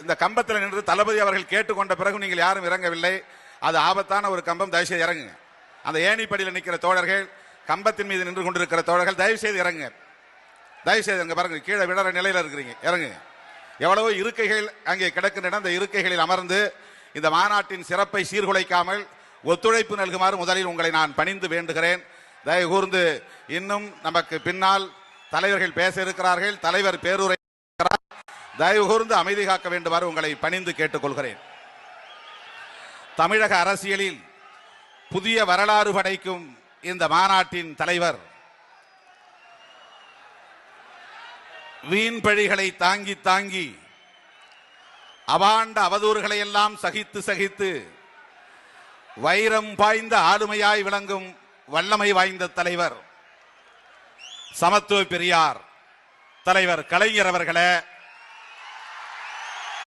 இந்த கம்பத்தில் நின்று தளபதி அவர்கள் கேட்டுக்கொண்ட பிறகு நீங்கள் யாரும் இறங்கவில்லை. அது ஆபத்தான ஒரு கம்பம். தயவுசெய்து இறங்குங்க. அந்த ஏணிப்படியில் நிற்கிற தோழர்கள் கம்பத்தின் மீது நின்று கொண்டிருக்கிற தோழர்கள் தயவு செய்து இறங்குங்க. தயவு செய்து பாருங்க கீழே விடற நிலையில் இருக்கிறீங்க. இறங்குங்க. எவ்வளவோ இருக்கைகள் அங்கே கிடக்கின்றன. அந்த இருக்கைகளில் அமர்ந்து இந்த மாநாட்டின் சிறப்பை சீர்குலைக்காமல் ஒத்துழைப்பு நல்குமாறு முதலில் உங்களை நான் பணிந்து வேண்டுகிறேன். தயவு கூர்ந்து இன்னும் நமக்கு பின்னால் தலைவர்கள் பேச இருக்கிறார்கள். தலைவர் பேருரை தயவு கூர்ந்து அமைதி காக்க வேண்டுமாறு உங்களை பணிந்து கேட்டுக்கொள்கிறேன். தமிழக அரசியலில் புதிய வரலாறு படைக்கும் இந்த மாநாட்டின் தலைவர் வீண் பழிகளை தாங்கி தாங்கி அவாண்ட அவதூறுகளை எல்லாம் சகித்து சகித்து வைரம் பாய்ந்த ஆளுமையாய் விளங்கும் வல்லமை வாய்ந்த தலைவர் சமத்துவ பெரியார் தலைவர் கலைஞர் அவர்களே